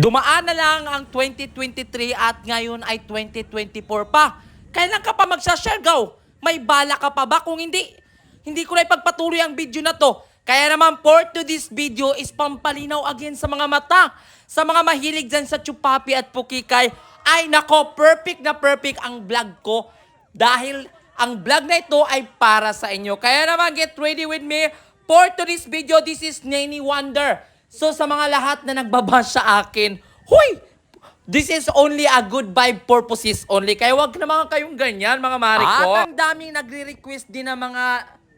Dumaan na lang ang 2023 at ngayon ay 2024 pa. Kailan ka pa magsasargaw? May bala ka pa ba? Kung hindi, hindi ko na ipagpatuloy ang video na to. Kaya naman, for to this video is pampalinaw again sa mga mata. Sa mga mahilig dyan sa chupapi at pukikay, ay nako, perfect na perfect ang vlog ko. Dahil ang vlog na ito ay para sa inyo. Kaya naman, get ready with me. For to this video, this is Nani Wonder. So sa mga lahat na nagbabash sa akin, huy! This is only a good vibe purposes only. Kaya wag naman kayong ganyan, mga mari ko. At ang daming nagre-request din ng mga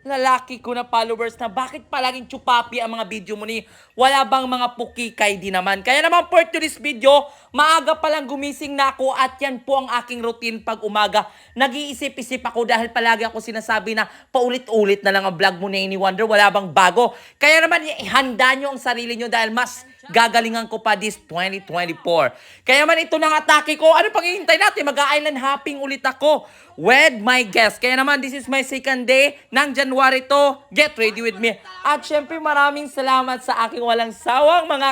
lalaki ko na followers na bakit palaging chupapi ang mga video mo ni wala bang mga pukikay din naman. Kaya naman for to this video, maaga pa lang gumising na ako at yan po ang aking routine pag umaga. Nag-iisip-isip ako dahil palagi ako sinasabi na paulit-ulit na lang ang vlog mo ni Any Wonder, wala bang bago. Kaya naman ihanda nyo ang sarili nyo dahil mas gagalingan ko pa this 2024. Kaya man ito ng atake ko, ano pang hihintay natin? Mag-island hopping ulit ako with my guest. Kaya naman this is my second day ng January to. Get ready with me. At syempre maraming salamat sa aking walang sawang mga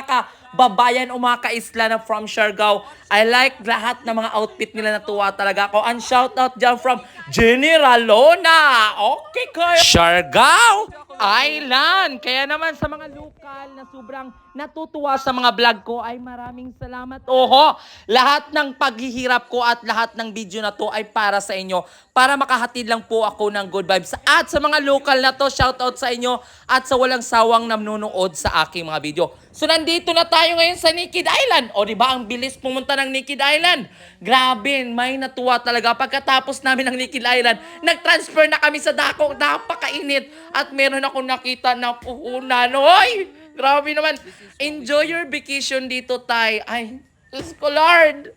kababayan o mga kaisla na from Siargao. I like lahat ng mga outfit nila natuwa talaga ako. And shout out dyan from General Lona. Okay kayo. Siargao Island. Kaya naman sa mga lokal na sobrang natutuwa sa mga vlog ko ay maraming salamat. Oho, lahat ng paghihirap ko at lahat ng video na to ay para sa inyo. Para makahatid lang po ako ng good vibes. At sa mga lokal na to, shout out sa inyo at sa walang sawang nanonood sa aking mga video. So nandito na tayo ngayon sa Naked Island. O di ba ang bilis pumunta ng Naked Island? Grabe, may natuwa talaga. Pagkatapos namin ng Naked Island, nag-transfer na kami sa Dako. Napakainit. At meron akong nakita na puhunan. Hoy! Grabe naman. Enjoy your vacation dito, Tay. Ay, Diyos ko, Lord.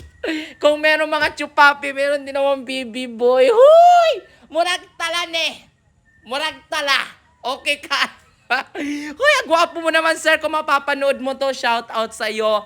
Kung meron mga chupapi, meron din naman baby boy. Huy! Murag tala ne. Murag tala. Okay ka. Huy, ang gwapo mo naman, sir. Kung mapapanood mo to, shout out sa iyo.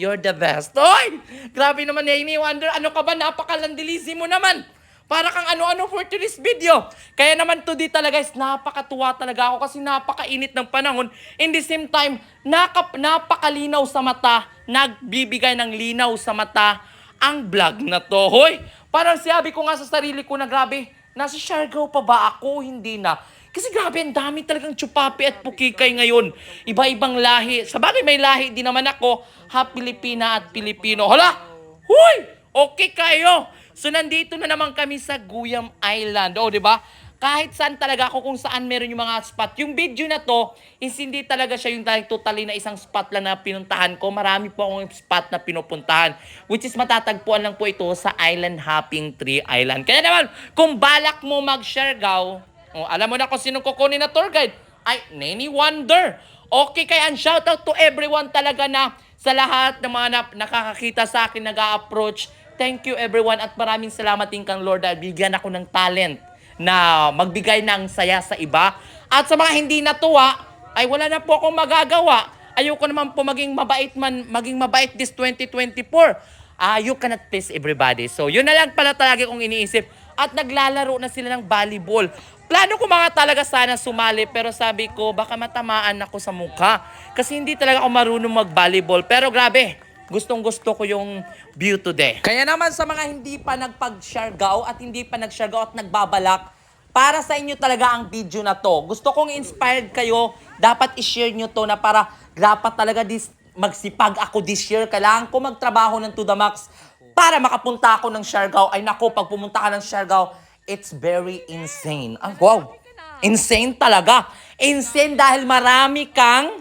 You're the best. Oy! Grabe naman, Nini Wonder. Ano ka ba? Napakalandilizi mo naman. Para kang ano-ano for today's video. Kaya naman today talaga guys, napakatuwa talaga ako kasi napakainit ng panahon. In the same time, nakap, napakalinaw sa mata, nagbibigay ng linaw sa mata ang vlog na to. Hoy! Parang sabi ko nga sa sarili ko na grabe, nasa Siargao pa ba ako? Hindi na. Kasi grabe, ang dami talagang chupapi at pukikay ngayon. Iba-ibang lahi. Sa bagay, may lahi din naman ako. Ha, Pilipina at Pilipino. Hala! Huy! Okay kayo! So, nandito na naman kami sa Guyam Island. O, di ba? Kahit saan talaga ako kung saan meron yung mga spot. Yung video na to, is hindi talaga siya yung totally na isang spot lang na pinuntahan ko. Marami po akong spot na pinupuntahan. Which is matatagpuan lang po ito sa Island Hopping Tree Island. Kaya naman, kung balak mo mag-Siargao, oh, alam mo na kung sino kukunin na tour guide, ay Nany Wonder. Okay, kaya ang shoutout to everyone talaga na sa lahat ng mga na- nakakakita sa akin, nag-a-approach. Thank you everyone at maraming salamat din kang Lord dahil bigyan ako ng talent na magbigay ng saya sa iba. At sa mga hindi natuwa, ay wala na po akong magagawa. Ayoko naman po maging mabait man, maging mabait this 2024. Ah, you cannot please everybody. So, yun na lang pala talaga kong iniisip. At naglalaro na sila ng volleyball. Plano ko mga talaga sana sumali pero sabi ko baka matamaan ako sa mukha. Kasi hindi talaga ako marunong mag-volleyball. Pero grabe, gustong gusto ko yung view today. Kaya naman sa mga hindi pa nagpag-Siargao at hindi pa nag-Siargao at nagbabalak, para sa inyo talaga ang video na to. Gusto kong inspired kayo, dapat i-share nyo to na para dapat talaga this, magsipag ako this year. Kailangan ko magtrabaho ng to the max para makapunta ako ng Siargao. Ay nako, pag pumunta ka ng Siargao, it's very insane. Ah, wow! Insane talaga. Insane dahil marami kang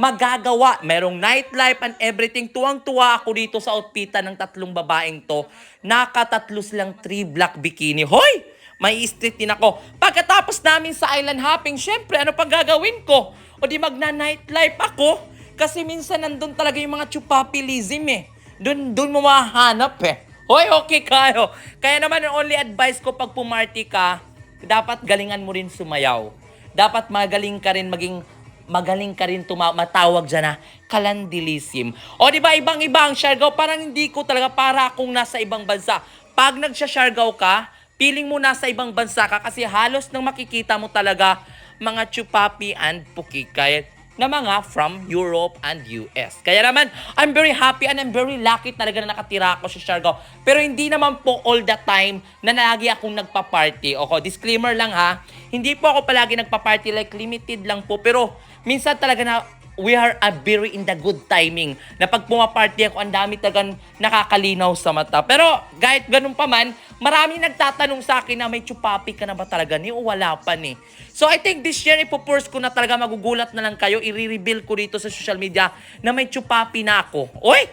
magagawa. Merong nightlife and everything. Tuwang-tuwa ako dito sa outfitan ng tatlong babaeng to. Nakatatlo silang three black bikini. Hoy! May street din ako. Pagkatapos namin sa island hopping, syempre, ano pang gagawin ko? O di magna-nightlife ako? Kasi minsan nandun talaga yung mga chupapilism eh. Doon, doon mo mahanap eh. Hoy, okay kayo. Kaya naman, only advice ko pag pumarty ka, dapat galingan mo rin sumayaw. Dapat magaling ka rin maging magaling ka rin tuma- matawag dyan na kalandilism. O di ba ibang ibang Siargao, parang hindi ko talaga para akong nasa ibang bansa. Pag nagsya-Siargao ka, feeling mo nasa ibang bansa ka kasi halos nang makikita mo talaga mga chupapi and pukikay. Na mga from Europe and US. Kaya naman, I'm very happy and I'm very lucky talaga na nakatira ako sa Siargao. Pero hindi naman po all the time na lagi akong nagpa-party. Okay, disclaimer lang ha, hindi po ako palagi nagpa-party like limited lang po. Pero minsan talaga na we are a very in the good timing na pag pumaparty ako, ang dami talagang nakakalinaw sa mata. Pero kahit ganun pa man, marami nagtatanong sa akin na may chupapi ka na ba talaga ni o wala pa ni. So I think this year ipopost ko na talaga magugulat na lang kayo, i-reveal ko dito sa social media na may chupapi na ako. Oy!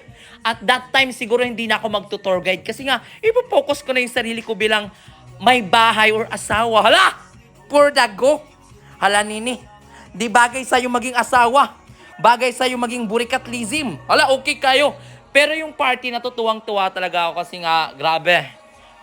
At that time siguro hindi na ako magtutor guide kasi nga ipopokus ko na yung sarili ko bilang may bahay or asawa. Hala! Poor dago! Hala nini, di bagay sa'yo maging asawa. Bagay sa'yo maging burikat lizim. Hala, okay kayo. Pero yung party na tuwang-tuwa talaga ako kasi nga, grabe.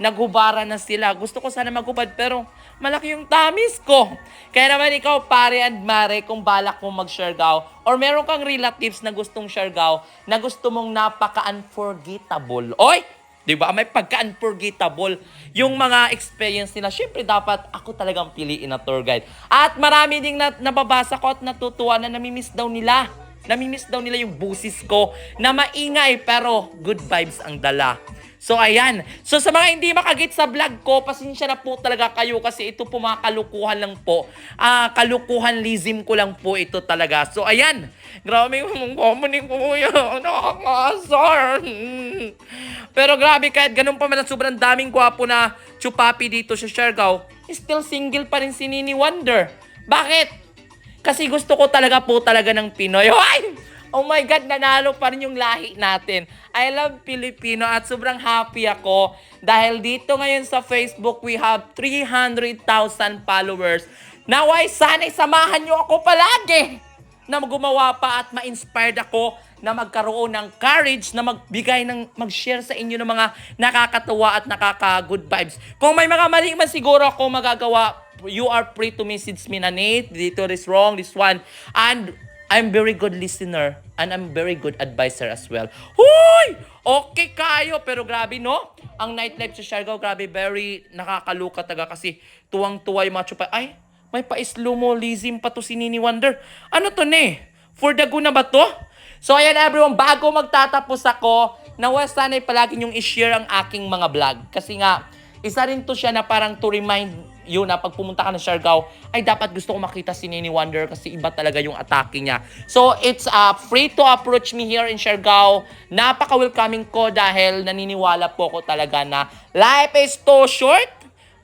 Naghubara na sila. Gusto ko sana maghubad pero malaki yung tamis ko. Kaya naman ikaw, pare and mare, kung balak mo mag-Siargao or meron kang relatives na gustong Siargao na gusto mong napaka-unforgettable. Oy! Di ba? May pagka-unforgettable yung mga experience nila. Siyempre, dapat ako talagang piliin na tour guide. At marami ding na, nababasa ko at natutuwa na namimiss daw nila. Namimiss daw nila yung busis ko na maingay pero good vibes ang dala. So, ayan. So, sa mga hindi makagit sa vlog ko, pasensya na po talaga kayo kasi ito po mga kalukuhan lang po. Ah, kalukuhan lism ko lang po ito talaga. So, ayan. Grabe yung comment ko yan. Nakakasar. Pero grabe, kahit ganun pa man ang sobrang daming gwapo na chupapi dito sa Siargao, still single pa rin si Nini Wonder. Bakit? Kasi gusto ko talaga po talaga ng Pinoy. Hoy! Oh my God, nanalo pa rin yung lahi natin. I love Filipino at sobrang happy ako dahil dito ngayon sa Facebook we have 300,000 followers. Naway, sana'y samahan nyo ako palagi na gumawa pa at ma-inspired ako na magkaroon ng courage na magbigay ng mag-share sa inyo ng mga nakakatawa at nakaka-good vibes. Kung may mga mali man siguro ako magagawa, you are free to message me na Nate, dito is wrong, this one. And I'm very good listener and I'm very good advisor as well. Huy! Okay kayo, pero grabe no? Ang nightlife sa Siargao, grabe, very nakakaluka taga kasi tuwang-tuwa yung mga chupa. Ay, may pa-slow mo, lizim pa to si Nini Wonder. Ano to ne? For the good na ba to? So ayan everyone, bago magtatapos ako, nawa sana'y palagi yung i-share ang aking mga vlog. Kasi nga, isa rin to siya na parang to remind you na pag pumunta ka ng Siargao, ay dapat gusto ko makita si Nini Wonder kasi iba talaga yung atake niya. So, it's uh, free to approach me here in Siargao. Napaka-welcoming ko dahil naniniwala po ko talaga na life is too short.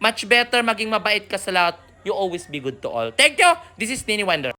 Much better maging mabait ka sa lahat. You always be good to all. Thank you. This is Nini Wonder.